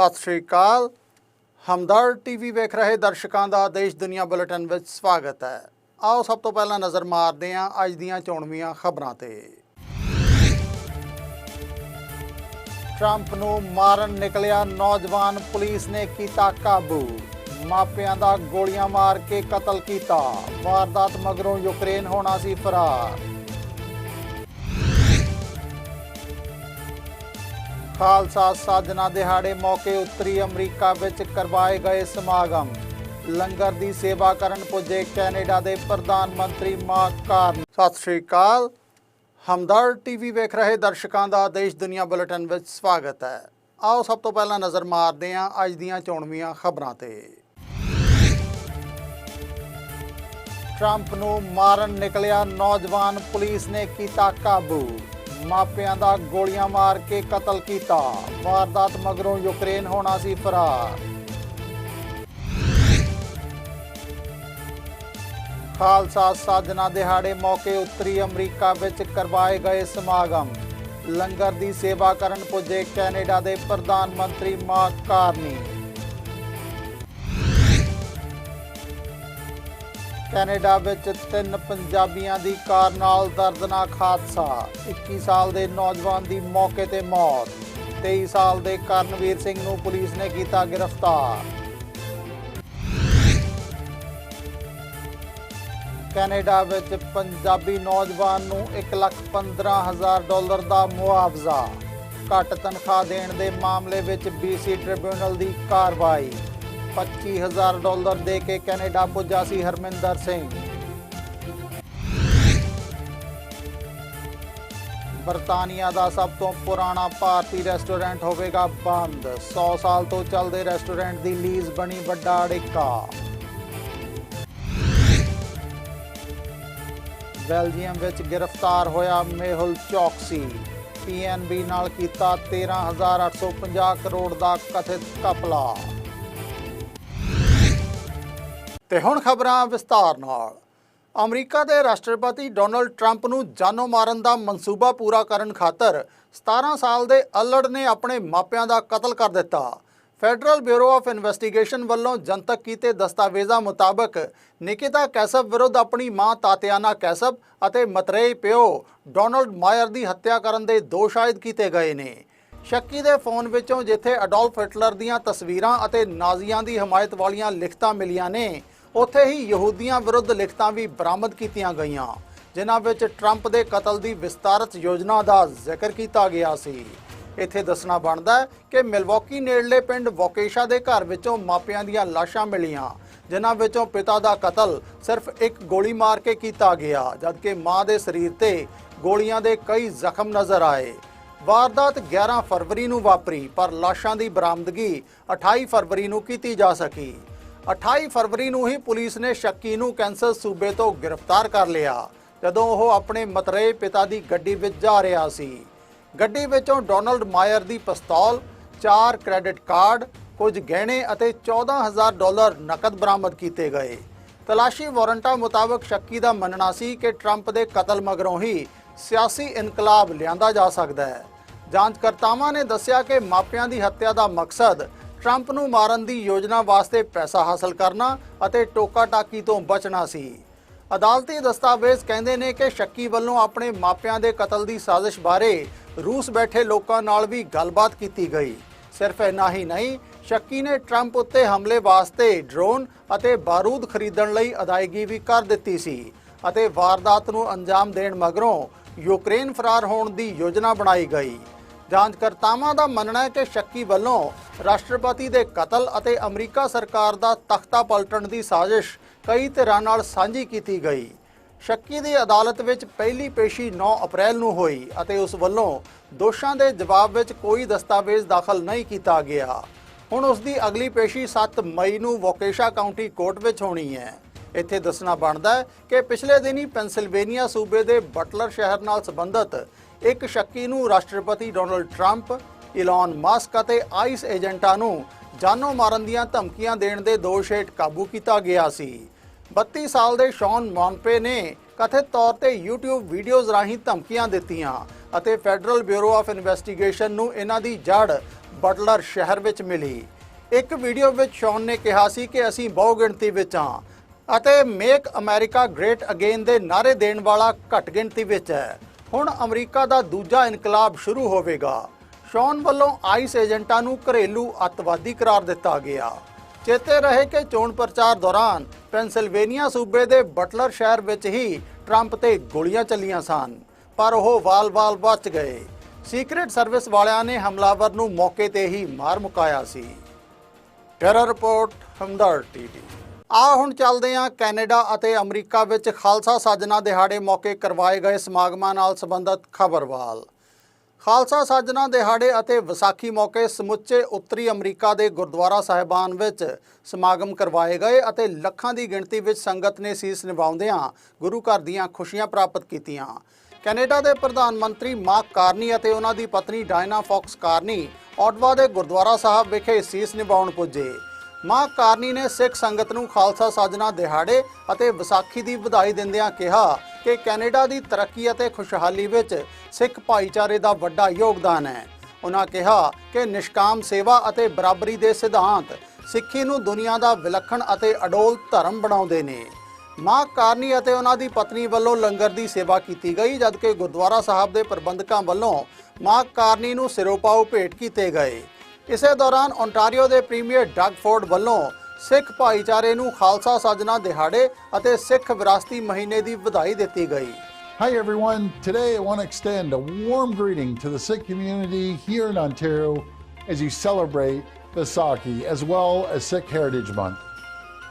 ਸਤਿ ਸ਼੍ਰੀ ਅਕਾਲ। ਹਮਦਰ ਟੀਵੀ ਵੇਖ ਰਹੇ ਦਰਸ਼ਕਾਂ ਦਾ ਦੇਸ਼ ਦੁਨੀਆ ਬੁਲੇਟਿਨ ਵਿੱਚ ਸਵਾਗਤ ਹੈ। ਆਓ ਸਭ ਤੋਂ ਪਹਿਲਾਂ ਨਜ਼ਰ ਮਾਰਦੇ ਹਾਂ ਅੱਜ ਦੀਆਂ ਚੋਣਵੀਆਂ ਖਬਰਾਂ ਤੇ। ਟਰੰਪ ਨੂੰ ਮਾਰਨ ਨਿਕਲਿਆ ਨੌਜਵਾਨ ਪੁਲਿਸ ਨੇ ਕੀਤਾ ਕਾਬੂ। ਮਾਪਿਆਂ ਦਾ ਗੋਲੀਆਂ ਮਾਰ ਕੇ ਕਤਲ ਕੀਤਾ। ਵਾਰਦਾਤ ਮਗਰੋਂ ਯੂਕਰੇਨ ਹੋਣਾ ਸੀ ਫਰਾਰ। ਖਾਲਸਾ ਸਾਜਨਾ ਦਿਹਾੜੇ ਮੌਕੇ ਉੱਤਰੀ ਅਮਰੀਕਾ ਵਿੱਚ ਕਰਵਾਏ ਗਏ ਸਮਾਗਮ। ਲੰਗਰ ਦੀ ਸੇਵਾ ਕਰਨ ਪੁੱਜੇ ਕੈਨੇਡਾ ਦੇ ਪ੍ਰਧਾਨ ਮੰਤਰੀ ਮਾਰਕ ਕਾਰਨ। ਸਤਿ ਸ਼੍ਰੀ ਅਕਾਲ। ਹਮਦਰ ਟੀਵੀ ਵੇਖ ਰਹੇ ਦਰਸ਼ਕਾਂ ਦਾ ਦੇਸ਼ ਦੁਨੀਆ ਬੁਲੇਟਿਨ ਵਿੱਚ ਸਵਾਗਤ ਹੈ। ਆਓ ਸਭ ਤੋਂ ਪਹਿਲਾਂ ਨਜ਼ਰ ਮਾਰਦੇ ਹਾਂ ਅੱਜ ਦੀਆਂ ਚੋਣਵੀਆਂ ਖਬਰਾਂ ਤੇ। ਟਰੰਪ ਨੂੰ ਮਾਰਨ ਨਿਕਲਿਆ ਨੌਜਵਾਨ ਪੁਲਿਸ ਨੇ ਕੀਤਾ ਕਾਬੂ। ਮਾਪਿਆਂ ਦਾ ਗੋਲੀਆਂ ਮਾਰ ਕੇ ਕਤਲ ਕੀਤਾ। ਵਾਰਦਾਤ ਮਗਰੋਂ ਯੂਕਰੇਨ ਹੋਣਾ ਸੀ ਫਰਾਰ। ਖਾਲਸਾ ਸਾਜਨਾ ਦਿਹਾੜੇ ਮੌਕੇ ਉੱਤਰੀ ਅਮਰੀਕਾ ਵਿੱਚ ਕਰਵਾਏ ਗਏ ਸਮਾਗਮ। ਲੰਗਰ ਦੀ ਸੇਵਾ ਕਰਨ ਪੁੱਜੇ ਕੈਨੇਡਾ ਦੇ ਪ੍ਰਧਾਨ ਮੰਤਰੀ ਮਾਰਕ ਕਾਰਨੀ। ਕੈਨੇਡਾ ਵਿੱਚ ਤਿੰਨ ਪੰਜਾਬੀਆਂ ਦੀ ਕਾਰ ਨਾਲ ਦਰਦਨਾਕ ਹਾਦਸਾ। 21 ਸਾਲ ਦੇ ਨੌਜਵਾਨ ਦੀ ਮੌਕੇ ਤੇ ਮੌਤ। 23 ਸਾਲ ਦੇ ਕਰਨਵੀਰ ਸਿੰਘ ਨੂੰ ਪੁਲਿਸ ਨੇ ਕੀਤਾ ਗ੍ਰਿਫਤਾਰ। ਕੈਨੇਡਾ ਵਿੱਚ ਪੰਜਾਬੀ ਨੌਜਵਾਨ ਨੂੰ 115000 ਡਾਲਰ ਦਾ ਮੁਆਵਜ਼ਾ। ਘੱਟ ਤਨਖਾਹ ਦੇਣ ਦੇ ਮਾਮਲੇ ਵਿੱਚ BC ਟ੍ਰਿਬਿਊਨਲ ਦੀ ਕਾਰਵਾਈ। 25000 ਡਾਲਰ ਦੇ ਕੇ ਕੈਨੇਡਾ ਪੁੱਜਾ ਸੀ ਹਰਮਿੰਦਰ ਸਿੰਘ। ਬਰਤਾਨੀਆ ਦਾ ਸਭ ਤੋਂ ਪੁਰਾਣਾ ਭਾਰਤੀ ਰੈਸਟੋਰੈਂਟ ਹੋਵੇਗਾ ਬੰਦ। 100 ਸਾਲ ਤੋਂ ਚੱਲਦੇ ਰੈਸਟੋਰੈਂਟ ਦੀ ਲੀਜ਼ ਬਣੀ ਵੱਡਾ ਅੜਿੱਕਾ। ਬੈਲਜੀਅਮ ਵਿੱਚ ਗ੍ਰਿਫਤਾਰ ਹੋਇਆ ਮੇਹੁਲ ਚੌਕਸੀ। ਪੀਐਨਬੀ ਨਾਲ ਕੀਤਾ 13850 ਕਰੋੜ ਦਾ ਕਥਿਤ ਕਪਲਾ ਤੇ ਹੁਣ ਖਬਰਾਂ ਵਿਸਤਾਰ ਨਾਲ। ਅਮਰੀਕਾ ਦੇ ਰਾਸ਼ਟਰਪਤੀ ਡੋਨਲਡ ਟਰੰਪ ਨੂੰ ਜਾਨੋਂ ਮਾਰਨ ਦਾ ਮਨਸੂਬਾ ਪੂਰਾ ਕਰਨ ਖਾਤਰ 17 ਸਾਲ ਦੇ ਅਲੜ ਨੇ ਆਪਣੇ ਮਾਪਿਆਂ ਦਾ ਕਤਲ ਕਰ ਦਿੱਤਾ। ਫੈਡਰਲ ਬਿਊਰੋ ਆਫ ਇਨਵੈਸਟੀਗੇਸ਼ਨ ਵੱਲੋਂ ਜਨਤਕ ਕੀਤੇ ਦਸਤਾਵੇਜ਼ਾਂ ਮੁਤਾਬਕ ਨਿਕਿਤਾ ਕੈਸਬ ਵਿਰੁੱਧ ਆਪਣੀ ਮਾਂ ਤਾਤਿਆਨਾ ਕੈਸਬ ਅਤੇ ਮਤਰੇਈ ਪਿਓ ਡੋਨਲਡ ਮਾਇਰ ਦੀ ਹੱਤਿਆ ਕਰਨ ਦੇ ਦੋਸ਼ ਆਇਦ ਕੀਤੇ ਗਏ ਨੇ। ਸ਼ੱਕੀ ਦੇ ਫੋਨ ਵਿੱਚੋਂ ਜਿੱਥੇ ਅਡੋਲਫ ਹਿਟਲਰ ਦੀਆਂ ਤਸਵੀਰਾਂ ਅਤੇ ਨਾਜ਼ੀਆਂ ਦੀ ਹਮਾਇਤ ਵਾਲੀਆਂ ਲਿਖਤਾਂ ਮਿਲੀਆਂ ਨੇ ਉੱਥੇ ਹੀ ਯਹੂਦੀਆਂ ਵਿਰੁੱਧ ਲਿਖਤਾਂ ਵੀ ਬਰਾਮਦ ਕੀਤੀਆਂ ਗਈਆਂ, ਜਿਨ੍ਹਾਂ ਵਿੱਚ ਟਰੰਪ ਦੇ ਕਤਲ ਦੀ ਵਿਸਤਾਰਤ ਯੋਜਨਾ ਦਾ ਜ਼ਿਕਰ ਕੀਤਾ ਗਿਆ ਸੀ। ਇੱਥੇ ਦੱਸਣਾ ਬਣਦਾ ਹੈ ਕਿ ਮਿਲਵਾਕੀ ਨੇੜਲੇ ਪਿੰਡ ਵੋਕੇਸ਼ਾ ਦੇ ਘਰ ਵਿੱਚੋਂ ਮਾਪਿਆਂ ਦੀਆਂ ਲਾਸ਼ਾਂ ਮਿਲੀਆਂ, ਜਿਨ੍ਹਾਂ ਵਿੱਚੋਂ ਪਿਤਾ ਦਾ ਕਤਲ ਸਿਰਫ ਇੱਕ ਗੋਲੀ ਮਾਰ ਕੇ ਕੀਤਾ ਗਿਆ, ਜਦਕਿ ਮਾਂ ਦੇ ਸਰੀਰ ਤੇ ਗੋਲੀਆਂ ਦੇ ਕਈ ਜ਼ਖਮ ਨਜ਼ਰ ਆਏ। ਵਾਰਦਾਤ 11 ਫਰਵਰੀ ਨੂੰ ਵਾਪਰੀ, ਪਰ ਲਾਸ਼ਾਂ ਦੀ ਬਰਾਮਦਗੀ 28 ਫਰਵਰੀ ਨੂੰ ਕੀਤੀ ਜਾ ਸਕੀ। 28 ਫਰਵਰੀ ਨੂੰ ਹੀ ਪੁਲਿਸ ਨੇ ਸ਼ੱਕੀ ਨੂੰ ਕੈਂਸਰ ਸੂਬੇ ਤੋਂ ਗ੍ਰਿਫਤਾਰ ਕਰ ਲਿਆ ਜਦੋਂ ਉਹ ਆਪਣੇ ਮਤਰੇਏ ਪਿਤਾ ਦੀ ਗੱਡੀ ਵਿੱਚ ਜਾ ਰਿਹਾ ਸੀ ਗੱਡੀ ਵਿੱਚੋਂ ਡੋਨਲਡ ਮਾਇਰ ਦੀ ਪਿਸਤੌਲ, ਚਾਰ ਕ੍ਰੈਡਿਟ ਕਾਰਡ, ਕੁਝ ਗਹਿਣੇ ਅਤੇ 14000 ਡਾਲਰ ਨਕਦ ਬਰਾਮਦ ਕੀਤੇ ਗਏ। ਤਲਾਸ਼ੀ ਵਾਰੰਟਾਂ ਮੁਤਾਬਕ ਸ਼ੱਕੀ ਦਾ ਮੰਨਣਾ ਸੀ ਕਿ ਟਰੰਪ ਦੇ ਕਤਲ ਮਗਰੋਂ ਹੀ ਸਿਆਸੀ ਇਨਕਲਾਬ ਲਿਆਂਦਾ ਜਾ ਸਕਦਾ ਹੈ। ਜਾਂਚਕਰਤਾਵਾਂ ਨੇ ਦੱਸਿਆ ਕਿ ਮਾਪਿਆਂ ਦੀ ਹੱਤਿਆ ਦਾ ਮਕਸਦ ਟਰੰਪ ਨੂੰ ਮਾਰਨ ਦੀ ਯੋਜਨਾ ਵਾਸਤੇ ਪੈਸਾ ਹਾਸਲ ਕਰਨਾ ਅਤੇ ਟੋਕਾ-ਟਾਕੀ ਤੋਂ ਬਚਣਾ ਸੀ। ਅਦਾਲਤੀ ਦਸਤਾਵੇਜ਼ ਕਹਿੰਦੇ ਨੇ ਕਿ ਸ਼ੱਕੀ ਵੱਲੋਂ ਆਪਣੇ ਮਾਪਿਆਂ ਦੇ ਕਤਲ ਦੀ ਸਾਜ਼ਿਸ਼ ਬਾਰੇ ਰੂਸ ਬੈਠੇ ਲੋਕਾਂ ਨਾਲ ਵੀ ਗੱਲਬਾਤ ਕੀਤੀ ਗਈ ਸਿਰਫ ਇੰਨਾ ਹੀ ਨਹੀਂ, ਸ਼ੱਕੀ ਨੇ ਟਰੰਪ ਉੱਤੇ ਹਮਲੇ ਵਾਸਤੇ ਡਰੋਨ ਅਤੇ ਬਾਰੂਦ ਖਰੀਦਣ ਲਈ ਅਦਾਇਗੀ ਵੀ ਕਰ ਦਿੱਤੀ ਸੀ ਅਤੇ ਵਾਰਦਾਤ ਨੂੰ ਅੰਜਾਮ ਦੇਣ ਮਗਰੋਂ ਯੂਕਰੇਨ ਫਰਾਰ ਹੋਣ ਦੀ ਯੋਜਨਾ ਬਣਾਈ ਗਈ ਜਾਂਚਕਰਤਾਵਾਂ ਦਾ ਮੰਨਣਾ ਹੈ ਕਿ ਸ਼ੱਕੀ ਵੱਲੋਂ ਰਾਸ਼ਟਰਪਤੀ ਦੇ ਕਤਲ ਅਤੇ ਅਮਰੀਕਾ ਸਰਕਾਰ ਦਾ ਤਖਤਾ ਪਲਟਣ ਦੀ ਸਾਜ਼ਿਸ਼ ਕਈ ਧਿਰਾਂ ਨਾਲ ਸਾਂਝੀ ਕੀਤੀ ਗਈ। ਸ਼ੱਕੀ ਦੀ ਅਦਾਲਤ ਵਿੱਚ ਪਹਿਲੀ ਪੇਸ਼ੀ 9 ਅਪ੍ਰੈਲ ਨੂੰ ਹੋਈ ਅਤੇ ਉਸ ਵੱਲੋਂ ਦੋਸ਼ਾਂ ਦੇ ਜਵਾਬ ਵਿੱਚ ਕੋਈ ਦਸਤਾਵੇਜ਼ ਦਾਖਲ ਨਹੀਂ ਕੀਤਾ ਗਿਆ। ਹੁਣ ਉਸ ਦੀ ਅਗਲੀ ਪੇਸ਼ੀ 7 ਮਈ ਨੂੰ ਵੋਕੇਸ਼ਾ ਕਾਉਂਟੀ ਕੋਰਟ ਵਿੱਚ ਹੋਣੀ ਹੈ। ਇੱਥੇ ਦੱਸਣਾ ਬਣਦਾ ਹੈ ਕਿ ਪਿਛਲੇ ਦਿਨੀ ਪੈਨਸਿਲਵੇਨੀਆ ਸੂਬੇ ਦੇ ਬਟਲਰ ਸ਼ਹਿਰ ਨਾਲ ਸੰਬੰਧਿਤ ਇੱਕ ਸ਼ੱਕੀ ਨੂੰ ਰਾਸ਼ਟਰਪਤੀ ਡੋਨਲਡ ਟਰੰਪ, ਇਲਨ ਮਾਸਕ ਅਤੇ ਆਈਸ ਏਜੰਟਾਂ ਨੂੰ ਜਾਨੋਂ ਮਾਰਨ ਦੀਆਂ ਧਮਕੀਆਂ ਦੇਣ ਦੇ ਦੋਸ਼ ਹੇਠ ਕਾਬੂ ਕੀਤਾ ਗਿਆ ਸੀ। 32 ਸਾਲ ਦੇ ਸ਼ੌਨ ਮੌਨਪੇ ਨੇ ਕਥਿਤ ਤੌਰ ਤੇ YouTube ਵੀਡੀਓਜ਼ ਰਾਹੀਂ ਧਮਕੀਆਂ ਦਿੱਤੀਆਂ ਅਤੇ ਫੈਡਰਲ ਬਿਊਰੋ ਆਫ ਇਨਵੈਸਟੀਗੇਸ਼ਨ ਨੂੰ ਇਹਨਾਂ ਦੀ ਜੜ ਬਟਲਰ ਸ਼ਹਿਰ ਵਿੱਚ ਮਿਲੀ। ਇੱਕ ਵੀਡੀਓ ਵਿੱਚ ਸ਼ੌਨ ਨੇ ਕਿਹਾ ਸੀ ਕਿ ਅਸੀਂ ਬਹੁਗਿਣਤੀ ਵਿੱਚ ਹਾਂ ਅਤੇ ਮੇਕ ਅਮਰੀਕਾ ਗ੍ਰੇਟ ਅਗੇਨ ਦੇ ਨਾਅਰੇ ਦੇਣ ਵਾਲਾ ਘੱਟ ਗਿਣਤੀ ਵਿੱਚ ਹੈ। ਹੁਣ ਅਮਰੀਕਾ ਦਾ ਦੂਜਾ ਇਨਕਲਾਬ ਸ਼ੁਰੂ ਹੋਵੇਗਾ। ਸ਼ੌਨ ਵੱਲੋਂ ਆਈਸ ਏਜੰਟਾਂ ਨੂੰ ਘਰੇਲੂ ਅੱਤਵਾਦੀ ਕਰਾਰ ਦਿੱਤਾ ਗਿਆ। ਚੇਤੇ ਰਹੇ ਕਿ ਚੋਣ ਪ੍ਰਚਾਰ ਦੌਰਾਨ ਪੈਨਸਿਲਵੇਨੀਆ ਸੂਬੇ ਦੇ ਬਟਲਰ ਸ਼ਹਿਰ ਵਿੱਚ ਹੀ ਟਰੰਪ ਤੇ ਗੋਲੀਆਂ ਚੱਲੀਆਂ ਸਨ, ਪਰ ਉਹ ਵਾਲ-ਵਾਲ ਬਚ ਗਏ। ਸੀਕ੍ਰੀਟ ਸਰਵਿਸ ਵਾਲਿਆਂ ਨੇ ਹਮਲਾਵਰ ਨੂੰ ਮੌਕੇ ਤੇ ਹੀ ਮਾਰ ਮੁਕਾਇਆ ਸੀ। Terror report Hamdard TV. ਆ ਹੁਣ ਚੱਲਦੇ ਹਾਂ ਕੈਨੇਡਾ ਅਤੇ ਅਮਰੀਕਾ ਵਿੱਚ ਖਾਲਸਾ ਸਾਜਨਾ ਦਿਹਾੜੇ ਮੌਕੇ ਕਰਵਾਏ ਗਏ ਸਮਾਗਮਾਂ ਨਾਲ ਸੰਬੰਧਿਤ ਖਬਰਵਾਲ। ਖਾਲਸਾ ਸਾਜਨਾ ਦਿਹਾੜੇ ਅਤੇ ਵਿਸਾਖੀ ਮੌਕੇ ਸਮੁੱਚੇ ਉੱਤਰੀ ਅਮਰੀਕਾ ਦੇ ਗੁਰਦੁਆਰਾ ਸਾਹਿਬਾਨ ਵਿੱਚ ਸਮਾਗਮ ਕਰਵਾਏ ਗਏ ਅਤੇ ਲੱਖਾਂ ਦੀ ਗਿਣਤੀ ਵਿੱਚ ਸੰਗਤ ਨੇ ਸੀਸ ਨਿਭਾਉਂਦਿਆਂ ਗੁਰੂ ਘਰ ਦੀਆਂ ਖੁਸ਼ੀਆਂ ਪ੍ਰਾਪਤ ਕੀਤੀਆਂ। ਕੈਨੇਡਾ ਦੇ ਪ੍ਰਧਾਨ ਮੰਤਰੀ ਮਾਰਕ ਕਾਰਨੀ ਅਤੇ ਉਹਨਾਂ ਦੀ ਪਤਨੀ ਡਾਇਨਾ ਫੌਕਸ ਕਾਰਨੀ ਆਟਵਾ ਦੇ ਗੁਰਦੁਆਰਾ ਸਾਹਿਬ ਵਿਖੇ ਸੀਸ ਨਿਭਾਉਣ ਪੁੱਜੇ। ਮਾਂ ਕਾਰਨੀ ਨੇ ਸਿੱਖ ਸੰਗਤ ਨੂੰ ਖਾਲਸਾ ਸਾਜਨਾ, ਦਿਹਾੜੇ ਅਤੇ ਵਿਸਾਖੀ ਦੀ ਵਧਾਈ ਦਿੰਦਿਆਂ ਕਿਹਾ ਕਿ ਕੈਨੇਡਾ ਦੀ ਤਰੱਕੀ ਅਤੇ ਖੁਸ਼ਹਾਲੀ ਵਿੱਚ ਸਿੱਖ ਭਾਈਚਾਰੇ ਦਾ ਵੱਡਾ ਯੋਗਦਾਨ ਹੈ। ਉਹਨਾਂ ਕਿਹਾ ਕਿ ਨਿਸ਼ਕਾਮ ਸੇਵਾ ਅਤੇ ਬਰਾਬਰੀ ਦੇ ਸਿਧਾਂਤ ਸਿੱਖੀ ਨੂੰ ਦੁਨੀਆ ਦਾ ਵਿਲੱਖਣ ਅਤੇ ਅਡੋਲ ਧਰਮ ਬਣਾਉਂਦੇ ਨੇ। ਮਾਂ ਕਾਰਨੀ ਅਤੇ ਉਹਨਾਂ ਦੀ ਪਤਨੀ ਵੱਲੋਂ ਲੰਗਰ ਦੀ ਸੇਵਾ ਕੀਤੀ ਗਈ, ਜਦਕਿ ਗੁਰਦੁਆਰਾ ਸਾਹਿਬ ਦੇ ਪ੍ਰਬੰਧਕਾਂ ਵੱਲੋਂ ਮਾਂ ਕਾਰਨੀ ਨੂੰ ਸਿਰੋਪਾਓ ਭੇਟ ਕੀਤੇ ਗਏ। ਇਸੇ ਦੌਰਾਨ ਓਨਟਾਰੀਓ ਦੇ ਪ੍ਰੀਮੀਅਰ ਡਗ ਫੋਰਡ ਵੱਲੋਂ ਸਿੱਖ ਭਾਈਚਾਰੇ ਨੂੰ ਖਾਲਸਾ ਸਾਜਨਾ ਦਿਹਾੜੇ ਅਤੇ ਸਿੱਖ ਵਿਰਾਸਤੀ ਮਹੀਨੇ ਦੀ ਵਧਾਈ ਦਿੱਤੀ ਗਈ Hi, everyone. Today, I want to extend a warm greeting to the Sikh community here in Ontario as you celebrate Vaisakhi as well as Sikh Heritage Month.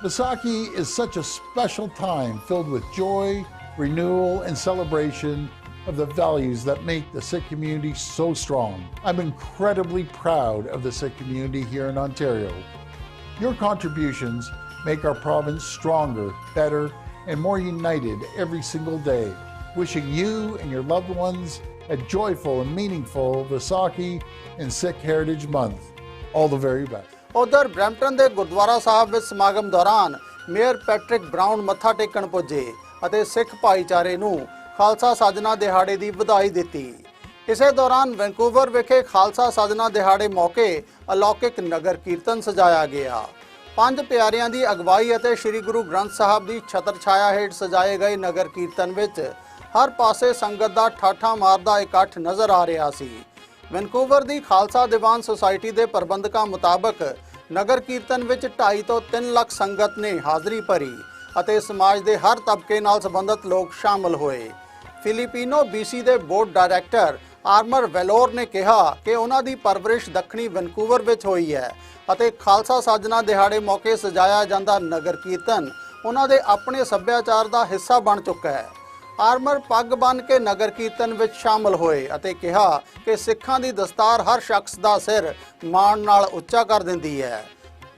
Vaisakhi is such a special time filled with joy, renewal, and celebration of the values that make the Sikh community so strong. I'm incredibly proud of the Sikh community here in Ontario. Your contributions make our province stronger, better, and more united every single day. Wishing you and your loved ones a joyful and meaningful Vaisakhi and Sikh Heritage Month. All the very best. ਉਧਰ Brampton ਦੇ ਗੁਰਦੁਆਰਾ ਸਾਹਿਬ ਵਿੱਚ ਸਮਾਗਮ ਦੌਰਾਨ mayor Patrick brown ਮੱਥਾ ਟੇਕਣ ਪੁੱਜੇ ਅਤੇ ਸਿੱਖ ਭਾਈਚਾਰੇ ਨੂੰ ਖਾਲਸਾ ਸਾਜਨਾ ਦਿਹਾੜੇ ਦੀ ਵਧਾਈ ਦਿੱਤੀ। ਇਸੇ ਦੌਰਾਨ ਵੈਂਕੂਵਰ ਵਿਖੇ ਖਾਲਸਾ ਸਾਜਨਾ ਦਿਹਾੜੇ ਮੌਕੇ ਅਲੌਕਿਕ ਨਗਰ ਕੀਰਤਨ ਸਜਾਇਆ ਗਿਆ। ਪੰਜ ਪਿਆਰਿਆਂ ਦੀ ਅਗਵਾਈ ਅਤੇ ਸ੍ਰੀ ਗੁਰੂ ਗ੍ਰੰਥ ਸਾਹਿਬ ਦੀ ਛਤਰ ਛਾਇਆ ਹੇਠ ਸਜਾਏ ਗਏ ਨਗਰ ਕੀਰਤਨ ਵਿੱਚ ਹਰ ਪਾਸੇ ਸੰਗਤ ਦਾ ਠਾਠਾ ਮਾਰਦਾ ਇਕੱਠ ਨਜ਼ਰ ਆ ਰਿਹਾ ਸੀ। ਵੈਨਕੂਵਰ ਦੀ ਖਾਲਸਾ ਦੀਵਾਨ ਸੁਸਾਇਟੀ ਦੇ ਪ੍ਰਬੰਧਕਾਂ ਮੁਤਾਬਕ ਨਗਰ ਕੀਰਤਨ ਵਿੱਚ 2.5 ਤੋਂ 3 ਲੱਖ ਸੰਗਤ ਨੇ ਹਾਜ਼ਰੀ ਭਰੀ ਅਤੇ ਸਮਾਜ ਦੇ ਹਰ ਤਬਕੇ ਨਾਲ ਸੰਬੰਧਿਤ ਲੋਕ ਸ਼ਾਮਲ ਹੋਏ। ਫਿਲੀਪੀਨੋ BC ਦੇ ਬੋਰਡ ਡਾਇਰੈਕਟਰ ਆਰਮਰ ਵੈਲੋਰ ਨੇ ਕਿਹਾ ਕਿ ਉਹਨਾਂ ਦੀ ਪਰਵਰਿਸ਼ ਦੱਖਣੀ ਵੈਨਕੂਵਰ ਵਿੱਚ ਹੋਈ ਹੈ ਅਤੇ ਖਾਲਸਾ ਸਾਜਨਾ ਦਿਹਾੜੇ ਮੌਕੇ ਸਜਾਇਆ ਜਾਂਦਾ ਨਗਰ ਕੀਰਤਨ ਉਹਨਾਂ ਦੇ ਆਪਣੇ ਸੱਭਿਆਚਾਰ ਦਾ ਹਿੱਸਾ ਬਣ ਚੁੱਕਾ ਹੈ। ਆਰਮਰ ਪੱਗ ਬੰਨ ਕੇ ਨਗਰ ਕੀਰਤਨ ਵਿੱਚ ਸ਼ਾਮਲ ਹੋਏ ਅਤੇ ਕਿਹਾ ਕਿ ਸਿੱਖਾਂ ਦੀ ਦਸਤਾਰ ਹਰ ਸ਼ਖਸ ਦਾ ਸਿਰ ਮਾਣ ਨਾਲ ਉੱਚਾ ਕਰ ਦਿੰਦੀ ਹੈ।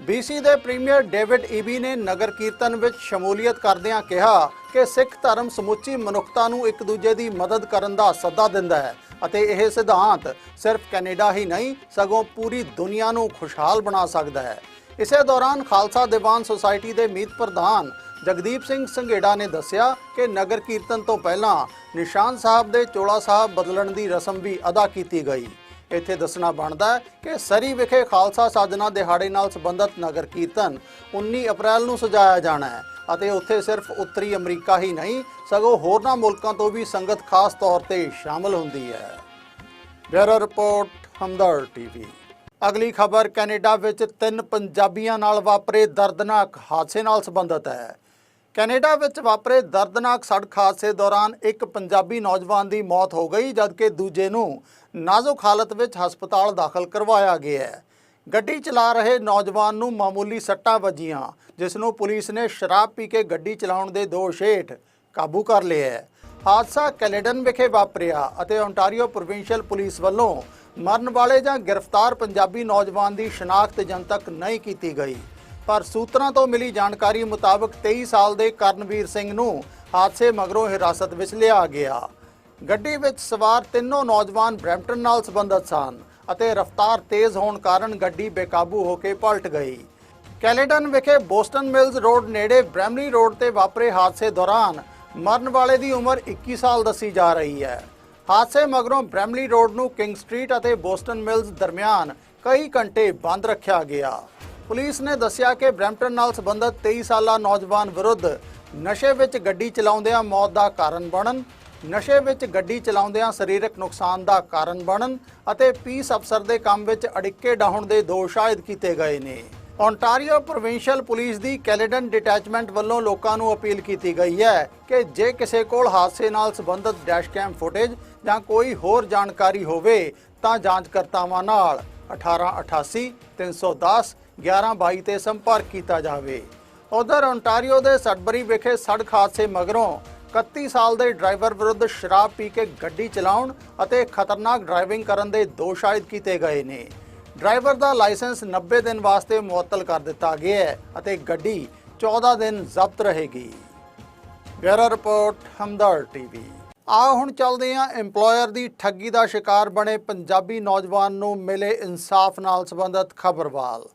BC ਦੇ ਪ੍ਰੀਮੀਅਰ ਡੇਵਿਡ ਈਬੀ ਨੇ ਨਗਰ ਕੀਰਤਨ ਵਿੱਚ ਸ਼ਮੂਲੀਅਤ ਕਰਦਿਆਂ ਕਿਹਾ ਕਿ ਸਿੱਖ ਧਰਮ ਸਮੁੱਚੀ ਮਨੁੱਖਤਾ ਨੂੰ ਇੱਕ ਦੂਜੇ ਦੀ ਮਦਦ ਕਰਨ ਦਾ ਸੱਦਾ ਦਿੰਦਾ ਹੈ ਅਤੇ ਇਹ ਸਿਧਾਂਤ ਸਿਰਫ ਕੈਨੇਡਾ ਹੀ ਨਹੀਂ, ਸਗੋਂ ਪੂਰੀ ਦੁਨੀਆ ਨੂੰ ਖੁਸ਼ਹਾਲ ਬਣਾ ਸਕਦਾ ਹੈ। ਇਸੇ ਦੌਰਾਨ ਖਾਲਸਾ ਦੀਵਾਨ ਸੁਸਾਇਟੀ ਦੇ ਮੀਤ ਪ੍ਰਧਾਨ ਜਗਦੀਪ ਸਿੰਘ ਸੰਘੇੜਾ ਨੇ ਦੱਸਿਆ ਕਿ ਨਗਰ ਕੀਰਤਨ ਤੋਂ ਪਹਿਲਾਂ ਨਿਸ਼ਾਨ ਸਾਹਿਬ ਦੇ ਚੋਲਾ ਸਾਹਿਬ ਬਦਲਣ ਦੀ ਰਸਮ ਵੀ ਅਦਾ ਕੀਤੀ ਗਈ। ਇੱਥੇ ਦੱਸਣਾ ਬਣਦਾ ਕਿ ਸਰੀ ਵਿਖੇ ਖਾਲਸਾ ਸਾਜਨਾ ਦਿਹਾੜੇ ਨਾਲ ਸੰਬੰਧਿਤ ਨਗਰ ਕੀਰਤਨ 19 ਅਪ੍ਰੈਲ ਨੂੰ ਸਜਾਇਆ ਜਾਣਾ ਹੈ ਅਤੇ ਉੱਥੇ ਸਿਰਫ ਉੱਤਰੀ ਅਮਰੀਕਾ ਹੀ ਨਹੀਂ, ਸਗੋਂ ਹੋਰਨਾਂ ਮੁਲਕਾਂ ਤੋਂ ਵੀ ਸੰਗਤ ਖਾਸ ਤੌਰ ਤੇ ਸ਼ਾਮਲ ਹੁੰਦੀ ਹੈ। Bureau report Hamdard TV. ਅਗਲੀ ਖਬਰ ਕੈਨੇਡਾ ਵਿੱਚ ਤਿੰਨ ਪੰਜਾਬੀਆਂ ਨਾਲ ਵਾਪਰੇ ਦਰਦਨਾਕ ਹਾਦਸੇ ਨਾਲ ਸੰਬੰਧਿਤ ਹੈ। ਕੈਨੇਡਾ ਵਿੱਚ ਵਾਪਰੇ ਦਰਦਨਾਕ ਸੜਕ ਹਾਦਸੇ ਦੌਰਾਨ ਇੱਕ ਪੰਜਾਬੀ ਨੌਜਵਾਨ ਦੀ ਮੌਤ ਹੋ ਗਈ, ਜਦਕਿ ਦੂਜੇ ਨੂੰ ਨਾਜ਼ੁਕ ਹਾਲਤ ਵਿੱਚ ਹਸਪਤਾਲ ਦਾਖਲ ਕਰਵਾਇਆ ਗਿਆ ਹੈ। ਗੱਡੀ ਚਲਾ ਰਹੇ ਨੌਜਵਾਨ ਨੂੰ ਮਾਮੂਲੀ ਸੱਟਾਂ ਵੱਜੀਆਂ, ਜਿਸ ਨੂੰ ਪੁਲਿਸ ਨੇ ਸ਼ਰਾਬ ਪੀ ਕੇ ਗੱਡੀ ਚਲਾਉਣ ਦੇ ਦੋਸ਼ ਹੇਠ ਕਾਬੂ ਕਰ ਲਿਆ ਹੈ। ਹਾਦਸਾ ਕੈਲੇਡਨ ਵਿਖੇ ਵਾਪਰਿਆ ਅਤੇ ਓਨਟਾਰੀਓ ਪ੍ਰੋਵਿੰਸ਼ੀਅਲ ਪੁਲਿਸ ਵੱਲੋਂ ਮਰਨ ਵਾਲੇ ਜਾਂ ਗ੍ਰਿਫਤਾਰ ਪੰਜਾਬੀ ਨੌਜਵਾਨ ਦੀ ਸ਼ਨਾਖਤ ਜਨਤਕ ਨਹੀਂ ਕੀਤੀ ਗਈ। ਪਰ ਸੂਤਰਾਂ ਤੋਂ ਮਿਲੀ ਜਾਣਕਾਰੀ ਮੁਤਾਬਕ 23 ਸਾਲ ਦੇ ਕਰਨਵੀਰ ਸਿੰਘ ਨੂੰ ਹਾਦਸੇ ਮਗਰੋਂ ਹਿਰਾਸਤ ਵਿੱਚ ਲਿਆ ਗਿਆ। ਗੱਡੀ ਵਿੱਚ ਸਵਾਰ ਤਿੰਨੋਂ ਨੌਜਵਾਨ ਬ੍ਰੈਂਪਟਨ ਨਾਲ ਸੰਬੰਧਿਤ ਸਨ ਅਤੇ ਰਫ਼ਤਾਰ ਤੇਜ਼ ਹੋਣ ਕਾਰਨ ਗੱਡੀ ਬੇਕਾਬੂ ਹੋ ਕੇ ਪਲਟ ਗਈ। ਕੈਲੇਡਨ ਵਿਖੇ ਬੋਸਟਨ ਮਿਲਜ਼ ਰੋਡ ਨੇੜੇ ਬ੍ਰੈਮਲੀ ਰੋਡ ਤੇ ਵਾਪਰੇ ਹਾਦਸੇ ਦੌਰਾਨ ਮਰਨ ਵਾਲੇ ਦੀ ਉਮਰ 21 ਸਾਲ ਦੱਸੀ ਜਾ ਰਹੀ ਹੈ। ਹਾਦਸੇ ਮਗਰੋਂ ਬ੍ਰੈਮਲੀ ਰੋਡ ਨੂੰ ਕਿੰਗ ਸਟਰੀਟ ਅਤੇ ਬੋਸਟਨ ਮਿਲਜ਼ ਦਰਮਿਆਨ ਕਈ ਘੰਟੇ ਬੰਦ ਰੱਖਿਆ ਗਿਆ। ਪੁਲਿਸ ਨੇ ਦੱਸਿਆ ਕਿ ਬਰੈਂਪਟਨ ਨਾਲ ਸੰਬੰਧਿਤ 23 ਸਾਲਾ ਨੌਜਵਾਨ ਵਿਰੁੱਧ ਨਸ਼ੇ ਵਿੱਚ ਗੱਡੀ ਚਲਾਉਂਦਿਆਂ ਮੌਤ ਦਾ ਕਾਰਨ ਬਣਨ, ਨਸ਼ੇ ਵਿੱਚ ਗੱਡੀ ਚਲਾਉਂਦਿਆਂ ਸਰੀਰਕ ਨੁਕਸਾਨ ਦਾ ਕਾਰਨ ਬਣਨ ਅਤੇ ਪੀਸ ਅਫਸਰ ਦੇ ਕੰਮ ਵਿੱਚ ਅੜਿੱਕੇ ਡਾਉਣ ਦੇ ਦੋਸ਼ ਆਇਦ ਕੀਤੇ ਗਏ ਨੇ। ਓਨਟਾਰੀਓ ਪ੍ਰੋਵਿੰਸ਼ੀਅਲ ਪੁਲਿਸ ਦੀ ਕੈਲੇਡਨ ਡਿਟੈਚਮੈਂਟ ਵੱਲੋਂ ਲੋਕਾਂ ਨੂੰ ਅਪੀਲ ਕੀਤੀ ਗਈ ਹੈ ਕਿ ਜੇ ਕਿਸੇ ਕੋਲ ਹਾਦਸੇ ਨਾਲ ਸੰਬੰਧਿਤ ਡੈਸ਼ਕੈਮ ਫੁਟੇਜ ਜਾਂ ਕੋਈ ਹੋਰ ਜਾਣਕਾਰੀ ਹੋਵੇ ਤਾਂ ਜਾਂਚਕਰਤਾਵਾਂ ਨਾਲ 1888 310 1122 ਤੇ ਸੰਪਰਕ ਕੀਤਾ ਜਾਵੇ। ਉਧਰ ਓਨਟਾਰੀਓ ਦੇ ਸਡਬਰੀ ਵਿਖੇ ਸੜਕ ਹਾਦਸੇ ਮਗਰੋਂ 31 ਸਾਲ ਦੇ ਡਰਾਈਵਰ ਵਿਰੁੱਧ ਸ਼ਰਾਬ ਪੀ ਕੇ ਗੱਡੀ ਚਲਾਉਣ ਅਤੇ ਖਤਰਨਾਕ ਡਰਾਈਵਿੰਗ ਕਰਨ ਦੇ ਦੋਸ਼ ਆਇਦ ਕੀਤੇ ਗਏ ਨੇ। ਡਰਾਈਵਰ ਦਾ ਲਾਇਸੈਂਸ 90 ਦਿਨ ਵਾਸਤੇ ਮੁਅੱਤਲ ਕਰ ਦਿੱਤਾ ਗਿਆ ਹੈ ਅਤੇ ਗੱਡੀ 14 ਦਿਨ ਜ਼ਬਤ ਰਹੇਗੀ। Bureau report Hamdard TV. ਆ ਹੁਣ ਚੱਲਦੇ ਹਾਂ EMPLOYER ਦੀ ਠੱਗੀ ਦਾ ਸ਼ਿਕਾਰ ਬਣੇ ਪੰਜਾਬੀ ਨੌਜਵਾਨ ਨੂੰ ਮਿਲੇ ਇਨਸਾਫ ਨਾਲ ਸੰਬੰਧਿਤ ਖਬਰਵਾਲ।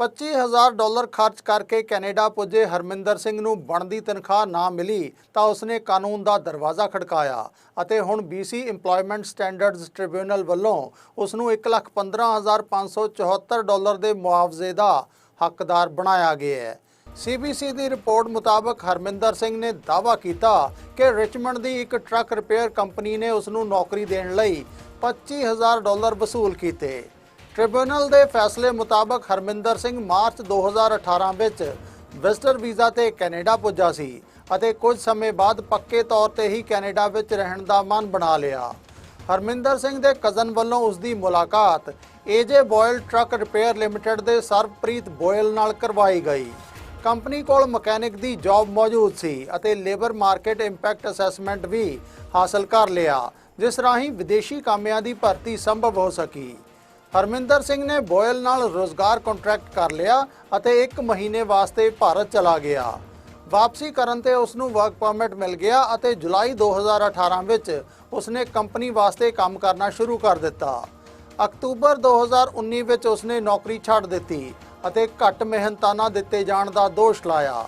25000 ਡਾਲਰ ਖਰਚ ਕਰਕੇ ਕੈਨੇਡਾ ਪੁੱਜੇ ਹਰਮਿੰਦਰ ਸਿੰਘ ਨੂੰ ਬਣਦੀ ਤਨਖਾਹ ਨਾ ਮਿਲੀ ਤਾਂ ਉਸਨੇ ਕਾਨੂੰਨ ਦਾ ਦਰਵਾਜ਼ਾ ਖੜਕਾਇਆ ਅਤੇ ਹੁਣ BC EMPLOYMENT ਸਟੈਂਡਰਡਸ ਟ੍ਰਿਬਿਊਨਲ ਵੱਲੋਂ ਉਸ ਨੂੰ 115574 ਡਾਲਰ ਦੇ ਮੁਆਵਜ਼ੇ ਦਾ ਹੱਕਦਾਰ ਬਣਾਇਆ ਗਿਆ ਹੈ। CBC ਦੀ ਰਿਪੋਰਟ ਮੁਤਾਬਕ ਹਰਮਿੰਦਰ ਸਿੰਘ ਨੇ ਦਾਅਵਾ ਕੀਤਾ ਕਿ ਰਿਚਮੰਡ ਦੀ ਇੱਕ ਟਰੱਕ ਰਿਪੇਅਰ ਕੰਪਨੀ ਨੇ ਉਸ ਨੂੰ ਨੌਕਰੀ ਦੇਣ ਲਈ 25000 ਡਾਲਰ ਵਸੂਲ ਕੀਤੇ। ਟ੍ਰਿਬਿਊਨਲ ਦੇ ਫੈਸਲੇ ਮੁਤਾਬਕ ਹਰਮਿੰਦਰ ਸਿੰਘ ਮਾਰਚ 2018 ਵਿੱਚ ਵਿਜ਼ਟਰ ਵੀਜ਼ਾ ਤੇ ਕੈਨੇਡਾ ਪੁੱਜਾ ਸੀ ਅਤੇ ਕੁਝ ਸਮੇਂ ਬਾਅਦ ਪੱਕੇ ਤੌਰ ਤੇ ਹੀ ਕੈਨੇਡਾ ਵਿੱਚ ਰਹਿਣ ਦਾ ਮਨ ਬਣਾ ਲਿਆ। ਹਰਮਿੰਦਰ ਸਿੰਘ ਦੇ ਕਜ਼ਨ ਵੱਲੋਂ ਉਸ ਦੀ ਮੁਲਾਕਾਤ A J Boyal truck repair limited ਦੇ ਸਰਬਪ੍ਰੀਤ ਬੋਇਲ ਨਾਲ ਕਰਵਾਈ ਗਈ। ਕੰਪਨੀ ਕੋਲ ਮਕੈਨਿਕ ਦੀ ਜੌਬ ਮੌਜੂਦ ਸੀ ਅਤੇ ਲੇਬਰ ਮਾਰਕੀਟ ਇੰਪੈਕਟ ਅਸੈਸਮੈਂਟ ਵੀ ਹਾਸਲ ਕਰ ਲਿਆ, ਜਿਸ ਰਾਹੀਂ ਵਿਦੇਸ਼ੀ ਕਾਮਿਆਂ ਦੀ ਭਰਤੀ ਸੰਭਵ ਹੋ ਸਕੀ। ਹਰਮਿੰਦਰ ਸਿੰਘ ਨੇ ਬੋਇਲ ਨਾਲ ਰੋਜ਼ਗਾਰ ਕੰਟਰੈਕਟ ਕਰ ਲਿਆ ਅਤੇ 1 ਮਹੀਨੇ ਵਾਸਤੇ ਭਾਰਤ ਚਲਾ ਗਿਆ। ਵਾਪਸੀ ਕਰਨ ਤੇ ਉਸ ਨੂੰ ਵਰਕ ਪਰਮਿਟ ਮਿਲ ਗਿਆ ਅਤੇ ਜੁਲਾਈ 2018 ਵਿੱਚ ਉਸਨੇ ਕੰਪਨੀ ਵਾਸਤੇ ਕੰਮ ਕਰਨਾ ਸ਼ੁਰੂ ਕਰ ਦਿੱਤਾ। ਅਕਤੂਬਰ 2019 ਵਿੱਚ ਉਸਨੇ ਨੌਕਰੀ ਛੱਡ ਦਿੱਤੀ ਅਤੇ ਘੱਟ ਮਿਹਨਤਾਨਾ ਦਿੱਤੇ ਜਾਣ ਦਾ ਦੋਸ਼ ਲਾਇਆ।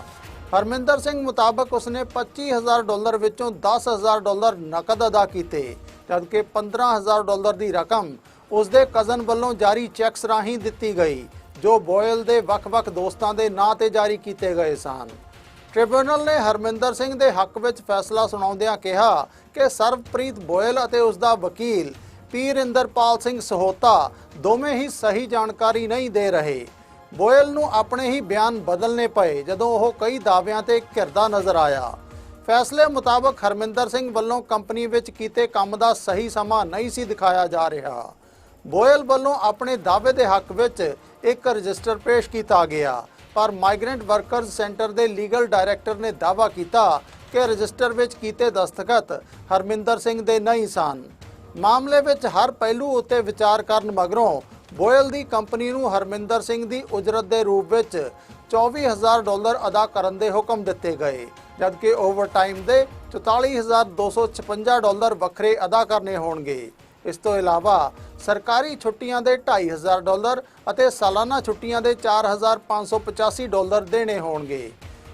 ਹਰਮਿੰਦਰ ਸਿੰਘ ਮੁਤਾਬਕ ਉਸਨੇ 25000 ਡਾਲਰ ਵਿੱਚੋਂ 10000 ਡਾਲਰ ਨਕਦ ਅਦਾ ਕੀਤੇ, ਜਦਕਿ 15000 ਡਾਲਰ ਦੀ ਰਕਮ ਉਸਦੇ ਕਜ਼ਨ ਵੱਲੋਂ ਜਾਰੀ ਚੈਕਸ ਰਾਹੀਂ ਦਿੱਤੀ ਗਈ, ਜੋ ਬੋਇਲ ਦੇ ਵੱਖ-ਵੱਖ ਦੋਸਤਾਂ ਦੇ ਨਾਂ ਤੇ ਜਾਰੀ ਕੀਤੇ ਗਏ ਸਨ। ਟ੍ਰਿਬਿਊਨਲ ਨੇ ਹਰਮਿੰਦਰ ਸਿੰਘ ਦੇ ਹੱਕ ਵਿੱਚ ਫੈਸਲਾ ਸੁਣਾਉਂਦਿਆਂ ਕਿਹਾ ਕਿ ਸਰਬਪ੍ਰੀਤ ਬੋਇਲ ਅਤੇ ਉਸ ਦਾ ਵਕੀਲ ਪੀਰਿੰਦਰਪਾਲ ਸਿੰਘ ਸਹੋਤਾ ਦੋਵੇਂ ਹੀ ਸਹੀ ਜਾਣਕਾਰੀ ਨਹੀਂ ਦੇ ਰਹੇ। ਬੋਇਲ ਨੂੰ ਆਪਣੇ ਹੀ ਬਿਆਨ ਬਦਲਨੇ ਪਏ, ਜਦੋਂ ਉਹ ਕਈ ਦਾਅਵਿਆਂ ਤੇ ਘਿਰਦਾ ਨਜ਼ਰ ਆਇਆ। ਫੈਸਲੇ ਮੁਤਾਬਕ ਹਰਮਿੰਦਰ ਸਿੰਘ ਵੱਲੋਂ ਕੰਪਨੀ ਵਿੱਚ ਕੀਤੇ ਕੰਮ ਦਾ ਸਹੀ ਸਮਾਂ ਨਹੀਂ ਸੀ ਦਿਖਾਇਆ ਜਾ ਰਿਹਾ। ਬੋਇਲ ਵੱਲੋਂ ਆਪਣੇ ਦਾਅਵੇ ਦੇ ਹੱਕ ਵਿੱਚ ਇੱਕ ਰਜਿਸਟਰ ਪੇਸ਼ ਕੀਤਾ ਗਿਆ। ਪਰ ਮਾਈਗ੍ਰੈਂਟ ਵਰਕਰਜ਼ ਸੈਂਟਰ ਦੇ ਲੀਗਲ ਡਾਇਰੈਕਟਰ ਨੇ ਦਾਅਵਾ ਕੀਤਾ ਕਿ ਰਜਿਸਟਰ ਵਿੱਚ ਕੀਤੇ ਦਸਤਖਤ ਹਰਮਿੰਦਰ ਸਿੰਘ ਦੇ ਨਹੀਂ ਸਨ। ਮਾਮਲੇ ਵਿੱਚ ਹਰ ਪਹਿਲੂ ਉੱਤੇ ਵਿਚਾਰ ਕਰਨ ਮਗਰੋਂ ਬੋਇਲ ਦੀ ਕੰਪਨੀ ਨੂੰ ਹਰਮਿੰਦਰ ਸਿੰਘ ਦੀ ਉਜਰਤ ਦੇ ਰੂਪ ਵਿੱਚ 24000 ਡਾਲਰ ਅਦਾ ਕਰਨ ਦੇ ਹੁਕਮ ਦਿੱਤੇ ਗਏ, ਜਦਕਿ ਓਵਰਟਾਈਮ ਦੇ 44256 ਡਾਲਰ ਵੱਖਰੇ ਅਦਾ ਕਰਨੇ ਹੋਣਗੇ। ਇਸ ਤੋਂ ਇਲਾਵਾ ਸਰਕਾਰੀ ਛੁੱਟੀਆਂ ਦੇ 2500 ਡਾਲਰ ਅਤੇ ਸਾਲਾਨਾ ਛੁੱਟੀਆਂ ਦੇ 4585 ਡਾਲਰ ਦੇਣੇ ਹੋਣਗੇ।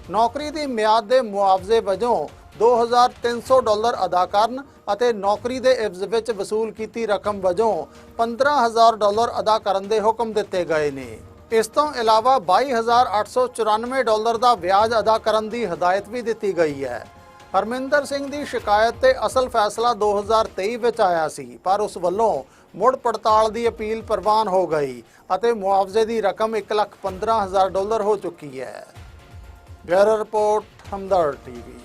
ਨੌਕਰੀ ਦੀ ਮਿਆਦ ਦੇ ਮੁਆਵਜ਼ੇ ਵਜੋਂ 2300 ਡਾਲਰ ਅਦਾ ਕਰਨ ਅਤੇ ਨੌਕਰੀ ਦੇ ਇਵਜ਼ ਵਿੱਚ ਵਸੂਲ ਕੀਤੀ ਰਕਮ ਵਜੋਂ 15000 ਡਾਲਰ ਅਦਾ ਕਰਨ ਦੇ ਹੁਕਮ ਦਿੱਤੇ ਗਏ ਨੇ। ਇਸ ਤੋਂ ਇਲਾਵਾ 22894 ਡਾਲਰ ਦਾ ਵਿਆਜ ਅਦਾ ਕਰਨ ਦੀ ਹਦਾਇਤ ਵੀ ਦਿੱਤੀ ਗਈ ਹੈ। ਹਰਮਿੰਦਰ ਸਿੰਘ ਦੀ ਸ਼ਿਕਾਇਤ ਤੇ ਅਸਲ ਫੈਸਲਾ 2023 ਵਿੱਚ ਆਇਆ ਸੀ, ਪਰ ਉਸ ਵੱਲੋਂ ਮੁੜ ਪੜਤਾਲ ਦੀ ਅਪੀਲ ਪ੍ਰਵਾਨ ਹੋ ਗਈ ਅਤੇ ਮੁਆਵਜ਼ੇ ਦੀ ਰਕਮ 115000 ਡਾਲਰ ਹੋ ਚੁੱਕੀ ਹੈ। Bureau report Hamdard TV.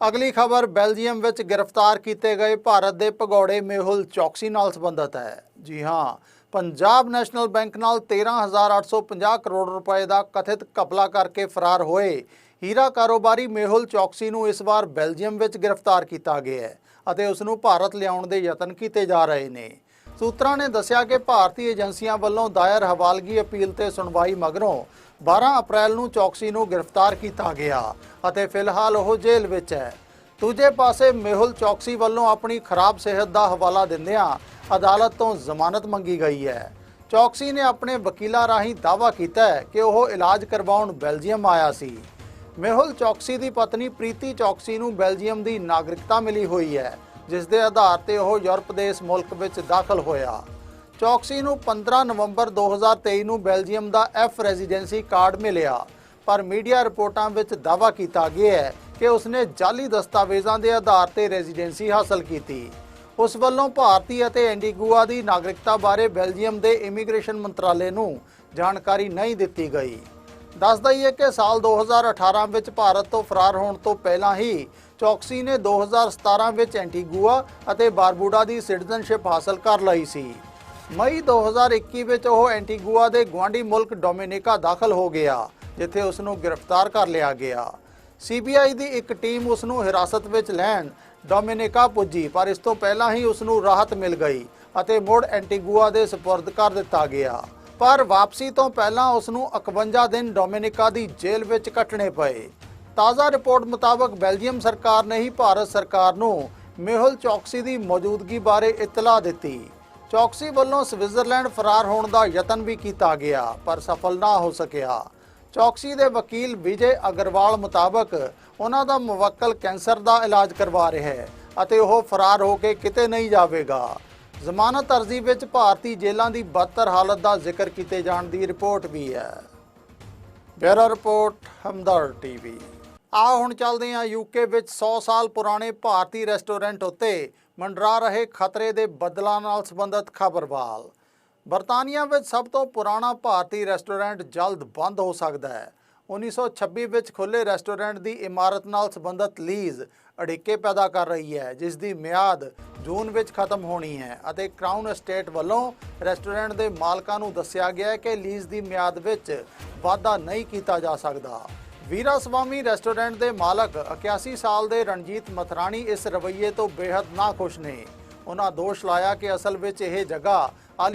ਅਗਲੀ ਖਬਰ, ਬੈਲਜੀਅਮ ਵਿੱਚ ਗ੍ਰਿਫਤਾਰ ਕੀਤੇ ਗਏ ਭਾਰਤ ਦੇ ਭਗੌੜੇ ਮੇਹੁਲ ਚੌਕਸੀ ਨਾਲ ਸੰਬੰਧਿਤ ਹੈ। ਜੀ ਹਾਂ, ਪੰਜਾਬ ਨੈਸ਼ਨਲ ਬੈਂਕ ਨਾਲ 13850 ਕਰੋੜ ਰੁਪਏ ਦਾ ਕਥਿਤ ਕਪਲਾ ਕਰਕੇ ਫਰਾਰ ਹੋਏ ਹੀਰਾ ਕਾਰੋਬਾਰੀ ਮੇਹੁਲ ਚੌਕਸੀ ਨੂੰ ਇਸ ਵਾਰ ਬੈਲਜੀਅਮ ਵਿੱਚ ਗ੍ਰਿਫਤਾਰ ਕੀਤਾ ਗਿਆ ਹੈ ਅਤੇ ਉਸ ਨੂੰ ਭਾਰਤ ਲਿਆਉਣ ਦੇ ਯਤਨ ਕੀਤੇ ਜਾ ਰਹੇ ਨੇ। ਸੂਤਰਾਂ ਨੇ ਦੱਸਿਆ ਕਿ ਭਾਰਤੀ ਏਜੰਸੀਆਂ ਵੱਲੋਂ ਦਾਇਰ ਹਵਾਲਗੀ ਅਪੀਲ ਤੇ ਸੁਣਵਾਈ ਮਗਰੋਂ 12 ਅਪ੍ਰੈਲ ਨੂੰ ਚੌਕਸੀ ਨੂੰ ਗ੍ਰਿਫਤਾਰ ਕੀਤਾ ਗਿਆ ਅਤੇ ਫਿਲਹਾਲ ਉਹ ਜੇਲ੍ਹ ਵਿੱਚ ਹੈ। ਦੂਜੇ ਪਾਸੇ ਮੇਹੁਲ ਚੌਕਸੀ ਵੱਲੋਂ ਆਪਣੀ ਖਰਾਬ ਸਿਹਤ ਦਾ ਹਵਾਲਾ ਦਿੰਦਿਆਂ ਅਦਾਲਤ ਤੋਂ ਜ਼ਮਾਨਤ ਮੰਗੀ ਗਈ ਹੈ। ਚੌਕਸੀ ਨੇ ਆਪਣੇ ਵਕੀਲਾਂ ਰਾਹੀਂ ਦਾਅਵਾ ਕੀਤਾ ਕਿ ਉਹ ਇਲਾਜ ਕਰਵਾਉਣ ਬੈਲਜੀਅਮ ਆਇਆ ਸੀ। ਮੇਹੁਲ ਚੌਕਸੀ ਦੀ ਪਤਨੀ ਪ੍ਰੀਤੀ ਚੌਕਸੀ ਨੂੰ ਬੈਲਜੀਅਮ ਦੀ ਨਾਗਰਿਕਤਾ ਮਿਲੀ ਹੋਈ ਹੈ, ਜਿਸ ਦੇ ਆਧਾਰ ਤੇ ਉਹ ਯੂਰਪ ਦੇ ਇਸ ਮੁਲਕ ਵਿੱਚ ਦਾਖਲ ਹੋਇਆ। ਚੌਕਸੀ ਨੂੰ 15 ਨਵੰਬਰ 2023 ਨੂੰ ਬੈਲਜੀਅਮ ਦਾ ਐਫ ਰੈਜ਼ੀਡੈਂਸੀ ਕਾਰਡ ਮਿਲਿਆ, ਪਰ ਮੀਡੀਆ ਰਿਪੋਰਟਾਂ ਵਿੱਚ ਦਾਅਵਾ ਕੀਤਾ ਗਿਆ ਹੈ ਕਿ ਉਸਨੇ ਜਾਲੀ ਦਸਤਾਵੇਜ਼ਾਂ ਦੇ ਆਧਾਰ ਤੇ ਰੈਜ਼ੀਡੈਂਸੀ ਹਾਸਲ ਕੀਤੀ। ਉਸ ਵੱਲੋਂ ਭਾਰਤੀ ਅਤੇ ਐਂਟੀਗੁਆ ਦੀ ਨਾਗਰਿਕਤਾ ਬਾਰੇ ਬੈਲਜੀਅਮ ਦੇ ਇਮੀਗ੍ਰੇਸ਼ਨ ਮੰਤਰਾਲੇ ਨੂੰ ਜਾਣਕਾਰੀ ਨਹੀਂ ਦਿੱਤੀ ਗਈ। ਦੱਸ ਦਈਏ ਕਿ ਸਾਲ 2018 ਵਿੱਚ ਭਾਰਤ ਤੋਂ ਫਰਾਰ ਹੋਣ ਤੋਂ ਪਹਿਲਾਂ ਹੀ ਚੌਕਸੀ ਨੇ 2017 ਵਿੱਚ ਐਂਟੀਗੂਆ ਅਤੇ ਬਾਰਬੂਡਾ ਦੀ ਸਿਟੀਜ਼ਨਸ਼ਿਪ ਹਾਸਲ ਕਰ ਲਈ ਸੀ। ਮਈ 2021 ਵਿੱਚ ਉਹ ਐਂਟੀਗੂਆ ਦੇ ਗੁਆਂਢੀ ਮੁਲਕ ਡੋਮਿਨਿਕਾ ਦਾਖਲ ਹੋ ਗਿਆ, ਜਿੱਥੇ ਉਸ ਨੂੰ ਗ੍ਰਿਫਤਾਰ ਕਰ ਲਿਆ ਗਿਆ। ਸੀਬੀਆਈ ਦੀ ਇੱਕ ਟੀਮ ਉਸ ਨੂੰ ਹਿਰਾਸਤ ਵਿੱਚ ਲੈਣ ਡੋਮਿਨਿਕਾ ਪੁੱਜੀ, ਪਰ ਇਸ ਤੋਂ ਪਹਿਲਾਂ ਹੀ ਉਸ ਨੂੰ ਰਾਹਤ ਮਿਲ ਗਈ ਅਤੇ ਮੁੜ ਐਂਟੀਗੂਆ ਦੇ ਸਪੁਰਦ ਕਰ ਦਿੱਤਾ ਗਿਆ। ਪਰ ਵਾਪਸੀ ਤੋਂ ਪਹਿਲਾਂ ਉਸ ਨੂੰ 51 ਦਿਨ ਡੋਮਿਨਿਕਾ ਦੀ ਜੇਲ੍ਹ ਵਿੱਚ ਕੱਟਣੇ ਪਏ। ਤਾਜ਼ਾ ਰਿਪੋਰਟ ਮੁਤਾਬਕ ਬੈਲਜੀਅਮ ਸਰਕਾਰ ਨੇ ਹੀ ਭਾਰਤ ਸਰਕਾਰ ਨੂੰ ਮੇਹੁਲ ਚੌਕਸੀ ਦੀ ਮੌਜੂਦਗੀ ਬਾਰੇ ਇਤਲਾਹ ਦਿੱਤੀ। ਚੌਕਸੀ ਵੱਲੋਂ ਸਵਿਟਜ਼ਰਲੈਂਡ ਫਰਾਰ ਹੋਣ ਦਾ ਯਤਨ ਵੀ ਕੀਤਾ ਗਿਆ, ਪਰ ਸਫਲ ਨਾ ਹੋ ਸਕਿਆ। ਚੌਕਸੀ ਦੇ ਵਕੀਲ ਵਿਜੇ ਅਗਰਵਾਲ ਮੁਤਾਬਕ ਉਹਨਾਂ ਦਾ ਮੁਵੱਕਲ ਕੈਂਸਰ ਦਾ ਇਲਾਜ ਕਰਵਾ ਰਿਹਾ ਹੈ ਅਤੇ ਉਹ ਫਰਾਰ ਹੋ ਕੇ ਕਿਤੇ ਨਹੀਂ ਜਾਵੇਗਾ। ਜ਼ਮਾਨਤ ਅਰਜ਼ੀ ਵਿੱਚ ਭਾਰਤੀ ਜੇਲ੍ਹਾਂ ਦੀ ਬਦਤਰ ਹਾਲਤ ਦਾ ਜ਼ਿਕਰ ਕੀਤੇ ਜਾਣ ਦੀ ਰਿਪੋਰਟ ਵੀ ਹੈ। Bureau report Hamdard TV. ਆ ਹੁਣ ਚੱਲਦੇ ਹਾਂ ਯੂਕੇ ਵਿੱਚ 100 ਸਾਲ ਪੁਰਾਣੇ ਭਾਰਤੀ ਰੈਸਟੋਰੈਂਟ ਉੱਤੇ ਮੰਡਰਾ ਰਹੇ ਖਤਰੇ ਦੇ ਬਦਲਾਂ ਨਾਲ ਸੰਬੰਧਿਤ ਖਬਰਵਾਲ। ਬਰਤਾਨੀਆ ਵਿੱਚ ਸਭ ਤੋਂ ਪੁਰਾਣਾ ਭਾਰਤੀ ਰੈਸਟੋਰੈਂਟ ਜਲਦ ਬੰਦ ਹੋ ਸਕਦਾ ਹੈ। 1926 ਵਿੱਚ ਖੁੱਲੇ ਰੈਸਟੋਰੈਂਟ ਦੀ ਇਮਾਰਤ ਨਾਲ ਸੰਬੰਧਿਤ ਲੀਜ਼ ਅੜਿੱਕੇ ਪੈਦਾ ਕਰ ਰਹੀ ਹੈ ਜਿਸ ਦੀ ਮਿਆਦ ਜੂਨ ਵਿੱਚ ਖਤਮ ਹੋਣੀ ਹੈ ਅਤੇ ਕ੍ਰਾਊਨ ਐਸਟੇਟ ਵੱਲੋਂ ਰੈਸਟੋਰੈਂਟ ਦੇ ਮਾਲਕਾਂ ਨੂੰ ਦੱਸਿਆ ਗਿਆ ਹੈ ਕਿ ਲੀਜ਼ ਦੀ ਮਿਆਦ ਵਿੱਚ ਵਾਧਾ ਨਹੀਂ ਕੀਤਾ ਜਾ ਸਕਦਾ। ਵੀਰਾ ਸਵਾਮੀ ਰੈਸਟੋਰੈਂਟ ਦੇ ਮਾਲਕ 81 ਸਾਲ ਦੇ ਰਣਜੀਤ ਮਥਰਾਣੀ ਇਸ ਰਵੱਈਏ ਤੋਂ ਬੇहद ਨਾਖੁਸ਼ ਨੇ। ਉਹਨਾਂ ਦੋਸ਼ ਲਾਇਆ ਕਿ ਅਸਲ ਵਿੱਚ ਇਹ ਜਗ੍ਹਾ ਆਲੀ